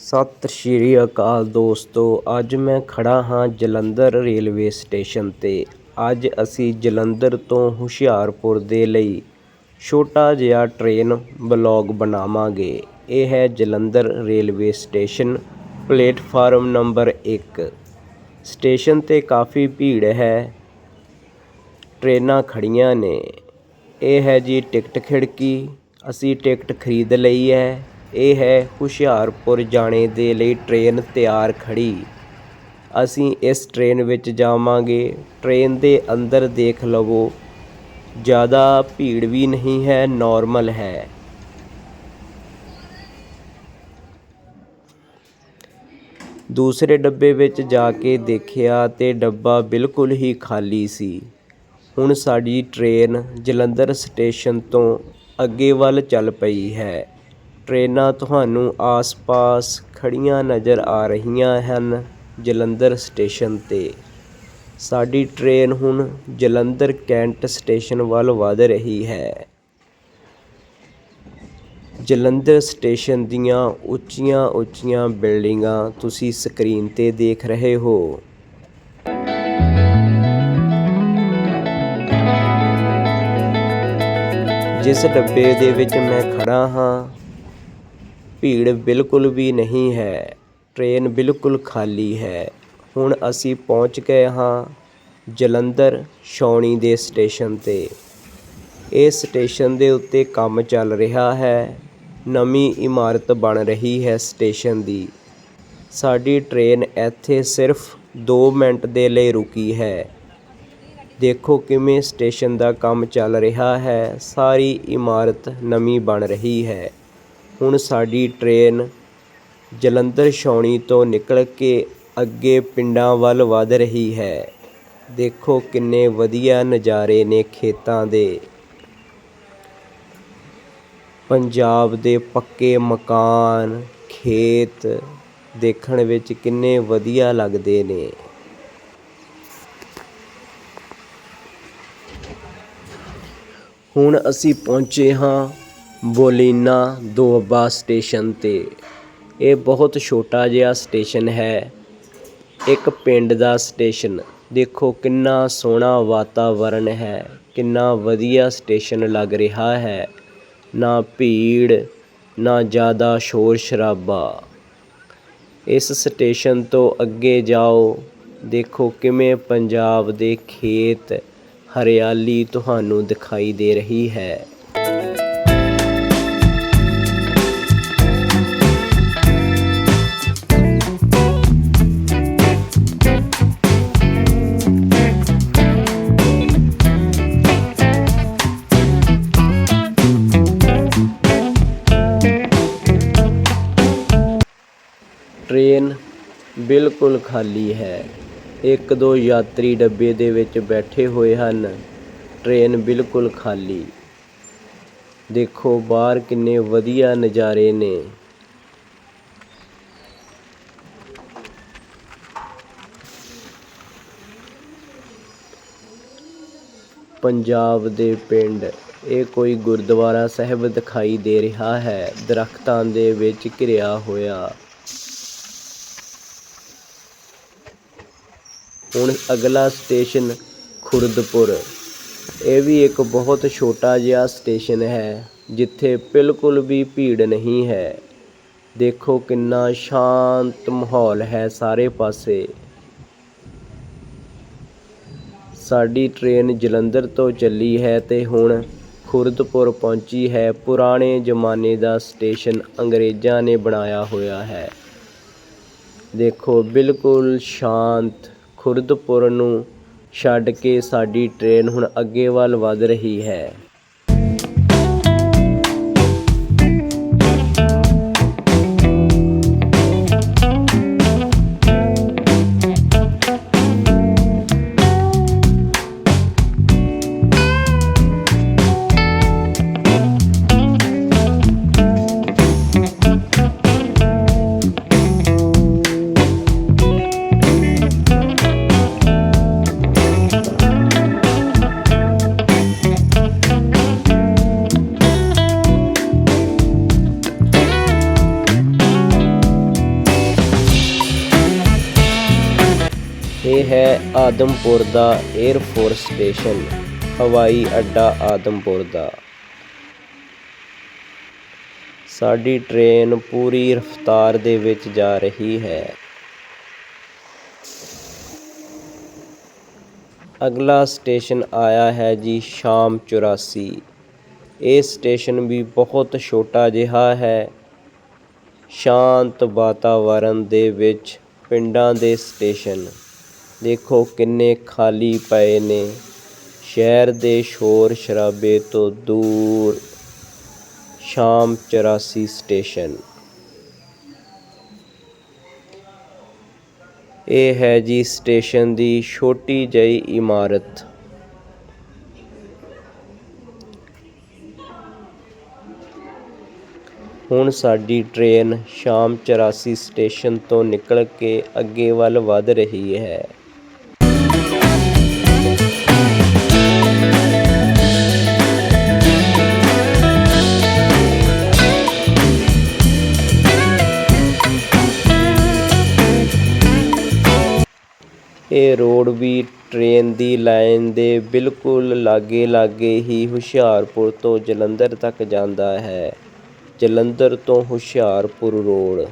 ਸਤਿ ਸ਼੍ਰੀ ਅਕਾਲ ਦੋਸਤੋ, ਅੱਜ ਮੈਂ ਖੜਾ ਹਾਂ ਜਲੰਧਰ ਰੇਲਵੇ ਸਟੇਸ਼ਨ ਤੇ। ਅੱਜ ਅਸੀਂ ਜਲੰਧਰ ਤੋਂ ਹੁਸ਼ਿਆਰਪੁਰ ਦੇ ਲਈ ਛੋਟਾ ਜਿਹਾ ਟ੍ਰੇਨ ਬਲੌਗ ਬਣਾਵਾਂਗੇ। ਇਹ ਹੈ Jalandhar railway station, platform number 1 station ਤੇ ਕਾਫੀ ਭੀੜ ਹੈ, ਟ੍ਰੇਨਾਂ ਖੜੀਆਂ ਨੇ। ਇਹ ਹੈ ਜੀ ਟਿਕਟ ਖਿੜਕੀ, ਅਸੀਂ ਟਿਕਟ ਖਰੀਦ ਲਈ ਹੈ। ਇਹ ਹੈ ਹੁਸ਼ਿਆਰਪੁਰ ਜਾਣੇ ਦੇ ਲਈ ਟ੍ਰੇਨ ਤਿਆਰ ਖੜ੍ਹੀ। ਅਸੀਂ ਇਸ ਟ੍ਰੇਨ ਵਿੱਚ ਜਾਵਾਂਗੇ। ਟ੍ਰੇਨ ਦੇ ਅੰਦਰ ਦੇਖ ਲਵੋ, ਜ਼ਿਆਦਾ ਭੀੜ ਵੀ ਨਹੀਂ ਹੈ ਨਾਰਮਲ ਹੈ। ਦੂਸਰੇ ਡੱਬੇ ਵਿੱਚ ਜਾ ਕੇ ਦੇਖਿਆ ਤੇ ਡੱਬਾ ਬਿਲਕੁਲ ਹੀ ਖਾਲੀ ਸੀ। ਹੁਣ ਸਾਡੀ ਟ੍ਰੇਨ ਜਲੰਧਰ ਸਟੇਸ਼ਨ ਤੋਂ ਅੱਗੇ ਵੱਲ ਚੱਲ ਪਈ ਹੈ। ਟ੍ਰੇਨਾਂ ਤੁਹਾਨੂੰ ਆਸ-ਪਾਸ ਖੜ੍ਹੀਆਂ ਨਜ਼ਰ ਆ ਰਹੀਆਂ ਹਨ ਜਲੰਧਰ ਸਟੇਸ਼ਨ ਤੇ। ਸਾਡੀ ਟ੍ਰੇਨ ਹੁਣ ਜਲੰਧਰ ਕੈਂਟ ਸਟੇਸ਼ਨ ਵੱਲ ਵੱਧ ਰਹੀ ਹੈ। ਜਲੰਧਰ ਸਟੇਸ਼ਨ ਦੀਆਂ ਉੱਚੀਆਂ-ਉੱਚੀਆਂ ਬਿਲਡਿੰਗਾਂ ਤੁਸੀਂ ਸਕਰੀਨ ਤੇ ਦੇਖ ਰਹੇ ਹੋ। ਜਿਸ ਡੱਬੇ ਦੇ ਵਿੱਚ ਮੈਂ ਖੜਾ ਹਾਂ ਭੀੜ ਬਿਲਕੁਲ ਵੀ ਨਹੀਂ ਹੈ, ਟ੍ਰੇਨ ਬਿਲਕੁਲ ਖਾਲੀ ਹੈ। ਹੁਣ ਅਸੀਂ ਪਹੁੰਚ ਗਏ ਹਾਂ ਜਲੰਧਰ ਛਾਉਣੀ ਦੇ ਸਟੇਸ਼ਨ ਤੇ। ਇਹ ਸਟੇਸ਼ਨ ਦੇ ਉੱਤੇ ਕੰਮ ਚੱਲ ਰਿਹਾ ਹੈ। ਨਵੀਂ ਇਮਾਰਤ ਬਣ ਰਹੀ ਹੈ ਸਟੇਸ਼ਨ ਦੀ। ਸਾਡੀ ਟ੍ਰੇਨ ਇੱਥੇ ਸਿਰਫ 2 ਮਿੰਟ ਦੇ ਲਈ ਰੁਕੀ ਹੈ। ਦੇਖੋ ਕਿਵੇਂ ਸਟੇਸ਼ਨ ਦਾ ਕੰਮ ਚੱਲ ਰਿਹਾ ਹੈ। ਸਾਰੀ ਇਮਾਰਤ ਨਵੀਂ ਬਣ ਰਹੀ ਹੈ। ਹੁਣ ਸਾਡੀ ਟ੍ਰੇਨ ਜਲੰਧਰ ਛਾਉਣੀ ਤੋਂ ਨਿਕਲ ਕੇ ਅੱਗੇ ਪਿੰਡਾਂ ਵੱਲ ਵੱਧ ਰਹੀ ਹੈ। ਦੇਖੋ ਕਿੰਨੇ ਵਧੀਆ ਨਜ਼ਾਰੇ ਨੇ ਖੇਤਾਂ ਦੇ। ਪੰਜਾਬ ਦੇ ਪੱਕੇ ਮਕਾਨ, ਖੇਤ ਦੇਖਣ ਵਿੱਚ ਕਿੰਨੇ ਵਧੀਆ ਲੱਗਦੇ ਨੇ। ਹੁਣ ਅਸੀਂ ਪਹੁੰਚੇ ਹਾਂ ਬੋਲੀਨਾ ਦੋਅਬਾ ਸਟੇਸ਼ਨ ਤੇ। ਇਹ ਬਹੁਤ ਛੋਟਾ ਜਿਹਾ ਸਟੇਸ਼ਨ ਹੈ। ਇੱਕ ਪਿੰਡ ਦਾ ਸਟੇਸ਼ਨ। ਦੇਖੋ ਕਿੰਨਾ ਸੋਹਣਾ ਵਾਤਾਵਰਨ ਹੈ। ਕਿੰਨਾ ਵਧੀਆ ਸਟੇਸ਼ਨ ਲੱਗ ਰਿਹਾ ਹੈ। ਨਾ ਭੀੜ, ਨਾ ਜ਼ਿਆਦਾ ਸ਼ੋਰ ਸ਼ਰਾਬਾ। ਇਸ ਸਟੇਸ਼ਨ ਤੋਂ ਅੱਗੇ ਜਾਓ। ਦੇਖੋ ਕਿਵੇਂ ਪੰਜਾਬ ਦੇ ਖੇਤ ਹਰਿਆਲੀ ਤੁਹਾਨੂੰ ਦਿਖਾਈ ਦੇ ਰਹੀ ਹੈ। ਟ੍ਰੇਨ ਬਿਲਕੁਲ ਖਾਲੀ ਹੈ। ਇੱਕ ਦੋ ਯਾਤਰੀ ਡੱਬੇ ਦੇ ਵਿੱਚ ਬੈਠੇ ਹੋਏ ਹਨ। ਟ੍ਰੇਨ ਬਿਲਕੁਲ ਖਾਲੀ। ਦੇਖੋ ਬਾਹਰ ਕਿੰਨੇ ਵਧੀਆ ਨਜ਼ਾਰੇ ਨੇ। ਪੰਜਾਬ ਦੇ ਪਿੰਡ। ਇਹ ਕੋਈ ਗੁਰਦੁਆਰਾ ਸਾਹਿਬ ਦਿਖਾਈ ਦੇ ਰਿਹਾ ਹੈ। ਦਰਖਤਾਂ ਦੇ ਵਿੱਚ ਘਿਰਿਆ ਹੋਇਆ। ਹੁਣ ਅਗਲਾ ਸਟੇਸ਼ਨ ਖੁਰਦਪੁਰ। ਇਹ ਵੀ ਇੱਕ ਬਹੁਤ ਛੋਟਾ ਜਿਹਾ ਸਟੇਸ਼ਨ ਹੈ, ਜਿੱਥੇ ਬਿਲਕੁਲ ਵੀ ਭੀੜ ਨਹੀਂ ਹੈ। ਦੇਖੋ ਕਿੰਨਾ ਸ਼ਾਂਤ ਮਾਹੌਲ ਹੈ ਸਾਰੇ ਪਾਸੇ। ਸਾਡੀ ਟ੍ਰੇਨ ਜਲੰਧਰ ਤੋਂ ਚੱਲੀ ਹੈ ਤੇ ਹੁਣ ਖੁਰਦਪੁਰ ਪਹੁੰਚੀ ਹੈ। ਪੁਰਾਣੇ ਜ਼ਮਾਨੇ ਦਾ ਸਟੇਸ਼ਨ ਅੰਗਰੇਜ਼ਾਂ ਨੇ ਬਣਾਇਆ ਹੋਇਆ ਹੈ। ਦੇਖੋ ਬਿਲਕੁਲ ਸ਼ਾਂਤ ਖੁਰਦਪੁਰ ਨੂੰ ਛੱਡ ਕੇ ਸਾਡੀ ਟ੍ਰੇਨ ਹੁਣ ਅੱਗੇ ਵੱਲ ਵਧ ਰਹੀ ਹੈ। ਇਹ ਹੈ ਆਦਮਪੁਰ ਦਾ 에ਅਰ ਫੋਰਸ ਸਟੇਸ਼ਨ ਹਵਾਈ ਅੱਡਾ ਆਦਮਪੁਰ ਦਾ। ਸਾਡੀ ਟ੍ਰੇਨ ਪੂਰੀ ਰਫ਼ਤਾਰ ਦੇ ਵਿੱਚ ਜਾ ਰਹੀ ਹੈ। ਅਗਲਾ ਸਟੇਸ਼ਨ ਆਇਆ ਹੈ ਜੀ ਸ਼ਾਮ 84 ਇਹ ਸਟੇਸ਼ਨ ਵੀ ਬਹੁਤ ਛੋਟਾ ਜਿਹਾ ਹੈ। ਸ਼ਾਂਤ ਵਾਤਾਵਰਨ ਦੇ ਵਿੱਚ ਪਿੰਡਾਂ ਦੇ ਸਟੇਸ਼ਨ ਦੇਖੋ ਕਿੰਨੇ ਖਾਲੀ ਪਏ ਨੇ। ਸ਼ਹਿਰ ਦੇ ਸ਼ੋਰ ਸ਼ਰਾਬੇ ਤੋਂ ਦੂਰ। ਸ਼ਾਮ 84 ਸਟੇਸ਼ਨ। ਇਹ ਹੈ ਜੀ ਸਟੇਸ਼ਨ ਦੀ ਛੋਟੀ ਜਿਹੀ ਇਮਾਰਤ। ਹੁਣ ਸਾਡੀ ਟ੍ਰੇਨ ਸ਼ਾਮ 84 ਸਟੇਸ਼ਨ ਤੋਂ ਨਿਕਲ ਕੇ ਅੱਗੇ ਵੱਲ ਵੱਧ ਰਹੀ ਹੈ। ਇਹ ਰੋਡ ਵੀ ਟ੍ਰੇਨ ਦੀ ਲਾਈਨ ਦੇ ਬਿਲਕੁਲ ਲਾਗੇ ਲਾਗੇ ਹੀ ਹੁਸ਼ਿਆਰਪੁਰ ਤੋਂ ਜਲੰਧਰ ਤੱਕ ਜਾਂਦਾ ਹੈ। ਜਲੰਧਰ ਤੋਂ ਹੁਸ਼ਿਆਰਪੁਰ ਰੋਡ।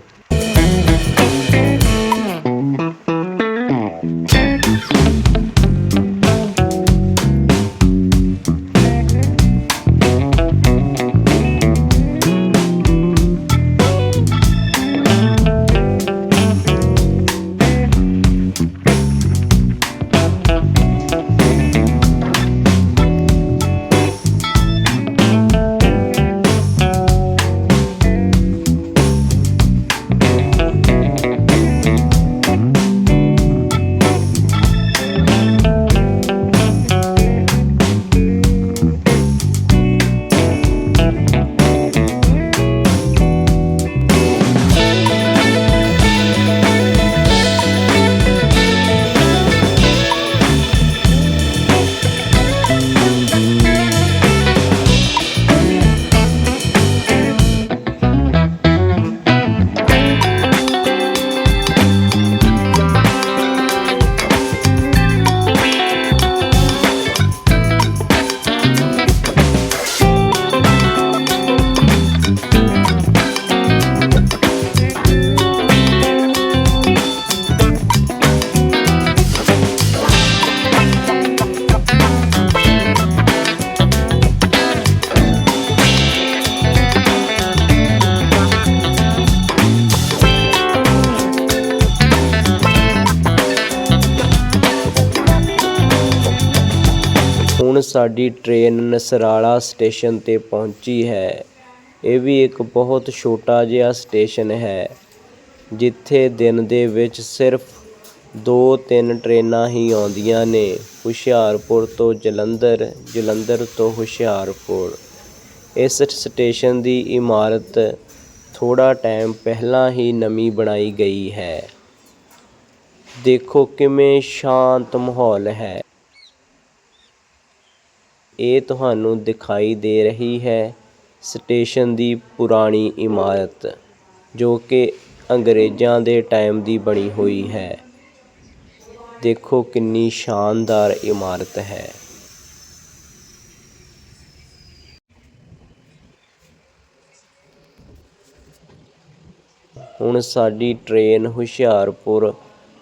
ਸਾਡੀ ਟ੍ਰੇਨ ਨਸਰਾਲਾ ਸਟੇਸ਼ਨ ਤੇ ਪਹੁੰਚੀ ਹੈ। ਇਹ ਵੀ ਇੱਕ ਬਹੁਤ ਛੋਟਾ ਜਿਹਾ ਸਟੇਸ਼ਨ ਹੈ, ਜਿੱਥੇ ਦਿਨ ਦੇ ਵਿੱਚ ਸਿਰਫ ਦੋ ਤਿੰਨ ਟ੍ਰੇਨਾਂ ਹੀ ਆਉਂਦੀਆਂ ਨੇ, ਹੁਸ਼ਿਆਰਪੁਰ ਤੋਂ ਜਲੰਧਰ ਜਲੰਧਰ ਤੋਂ ਹੁਸ਼ਿਆਰਪੁਰ। ਇਸ ਸਟੇਸ਼ਨ ਦੀ ਇਮਾਰਤ ਥੋੜ੍ਹਾ ਟਾਈਮ ਪਹਿਲਾਂ ਹੀ ਨਵੀਂ ਬਣਾਈ ਗਈ ਹੈ। ਦੇਖੋ ਕਿਵੇਂ ਸ਼ਾਂਤ ਮਾਹੌਲ ਹੈ। ਇਹ ਤੁਹਾਨੂੰ ਦਿਖਾਈ ਦੇ ਰਹੀ ਹੈ ਸਟੇਸ਼ਨ ਦੀ ਪੁਰਾਣੀ ਇਮਾਰਤ, ਜੋ ਕਿ ਅੰਗਰੇਜ਼ਾਂ ਦੇ ਟਾਈਮ ਦੀ ਬਣੀ ਹੋਈ ਹੈ। ਦੇਖੋ ਕਿੰਨੀ ਸ਼ਾਨਦਾਰ ਇਮਾਰਤ ਹੈ। ਹੁਣ ਸਾਡੀ ਟ੍ਰੇਨ ਹੁਸ਼ਿਆਰਪੁਰ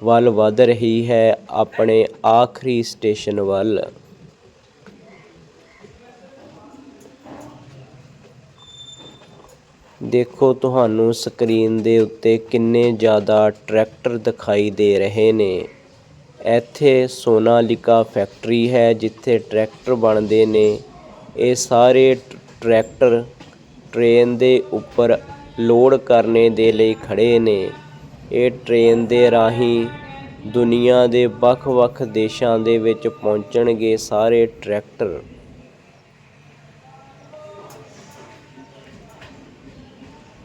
ਵੱਲ ਵੱਧ ਰਹੀ ਹੈ, ਆਪਣੇ ਆਖਰੀ ਸਟੇਸ਼ਨ ਵੱਲ। ਦੇਖੋ ਤੁਹਾਨੂੰ ਸਕਰੀਨ ਦੇ ਉੱਤੇ ਕਿੰਨੇ ਜ਼ਿਆਦਾ ਟਰੈਕਟਰ ਦਿਖਾਈ ਦੇ ਰਹੇ ਨੇ। ਇੱਥੇ ਸੋਨਾਲਿਕਾ ਫੈਕਟਰੀ ਹੈ ਜਿੱਥੇ ਟਰੈਕਟਰ ਬਣਦੇ ਨੇ। ਇਹ ਸਾਰੇ ਟਰੈਕਟਰ ਟ੍ਰੇਨ ਦੇ ਉੱਪਰ ਲੋਡ ਕਰਨੇ ਦੇ ਲਈ ਖੜੇ ਨੇ। ਇਹ ਟ੍ਰੇਨ ਦੇ ਰਾਹੀਂ ਦੁਨੀਆ ਦੇ ਵੱਖ-ਵੱਖ ਦੇਸ਼ਾਂ ਦੇ ਵਿੱਚ ਪਹੁੰਚਣਗੇ ਸਾਰੇ ਟਰੈਕਟਰ।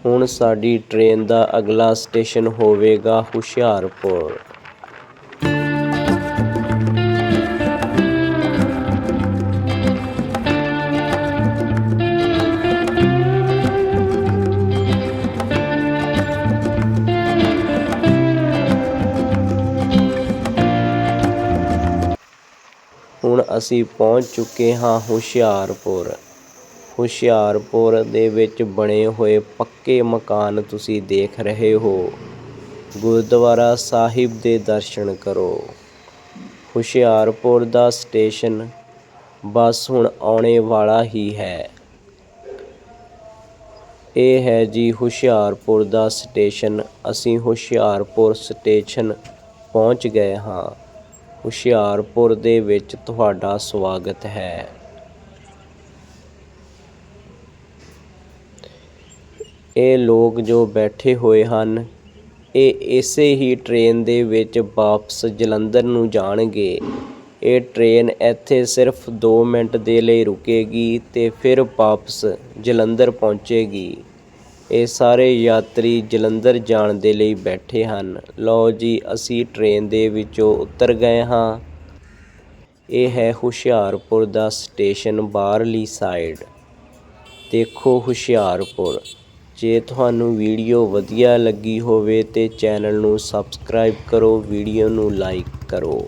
ਹੁਣ ਸਾਡੀ ਟ੍ਰੇਨ ਦਾ ਅਗਲਾ ਸਟੇਸ਼ਨ ਹੋਵੇਗਾ ਹੁਸ਼ਿਆਰਪੁਰ। ਹੁਣ ਅਸੀਂ ਪਹੁੰਚ ਚੁੱਕੇ ਹਾਂ ਹੁਸ਼ਿਆਰਪੁਰ। ਹੁਸ਼ਿਆਰਪੁਰ ਦੇ ਵਿੱਚ ਬਣੇ ਹੋਏ ਪੱਕੇ ਮਕਾਨ ਤੁਸੀਂ ਦੇਖ ਰਹੇ ਹੋ। ਗੁਰਦੁਆਰਾ ਸਾਹਿਬ ਦੇ ਦਰਸ਼ਨ ਕਰੋ। ਹੁਸ਼ਿਆਰਪੁਰ ਦਾ ਸਟੇਸ਼ਨ ਬੱਸ ਹੁਣ ਆਉਣੇ ਵਾਲਾ ਹੀ ਹੈ। ਇਹ ਹੈ ਜੀ ਹੁਸ਼ਿਆਰਪੁਰ ਦਾ ਸਟੇਸ਼ਨ। ਅਸੀਂ ਹੁਸ਼ਿਆਰਪੁਰ ਸਟੇਸ਼ਨ ਪਹੁੰਚ ਗਏ ਹਾਂ। ਹੁਸ਼ਿਆਰਪੁਰ ਦੇ ਵਿੱਚ ਤੁਹਾਡਾ ਸਵਾਗਤ ਹੈ। ਇਹ ਲੋਕ ਜੋ ਬੈਠੇ ਹੋਏ ਹਨ, ਇਹ ਇਸੇ ਹੀ ਟ੍ਰੇਨ ਦੇ ਵਿੱਚ ਵਾਪਸ ਜਲੰਧਰ ਨੂੰ ਜਾਣਗੇ। ਇਹ ਟ੍ਰੇਨ ਇੱਥੇ ਸਿਰਫ ਦੋ ਮਿੰਟ ਦੇ ਲਈ ਰੁਕੇਗੀ ਅਤੇ ਫਿਰ ਵਾਪਸ ਜਲੰਧਰ ਪਹੁੰਚੇਗੀ। ਇਹ ਸਾਰੇ ਯਾਤਰੀ ਜਲੰਧਰ ਜਾਣ ਦੇ ਲਈ ਬੈਠੇ ਹਨ। ਲਓ ਜੀ, ਅਸੀਂ ਟ੍ਰੇਨ ਦੇ ਵਿੱਚੋਂ ਉਤਰ ਗਏ ਹਾਂ। ਇਹ ਹੈ ਹੁਸ਼ਿਆਰਪੁਰ ਦਾ ਸਟੇਸ਼ਨ ਬਾਹਰਲੀ ਸਾਈਡ। ਦੇਖੋ ਹੁਸ਼ਿਆਰਪੁਰ। ਜੇ ਤੁਹਾਨੂੰ ਵੀਡੀਓ ਵਧੀਆ ਲੱਗੀ ਹੋਵੇ ਤਾਂ ਚੈਨਲ ਨੂੰ ਸਬਸਕ੍ਰਾਈਬ ਕਰੋ, ਵੀਡੀਓ ਨੂੰ ਲਾਈਕ ਕਰੋ।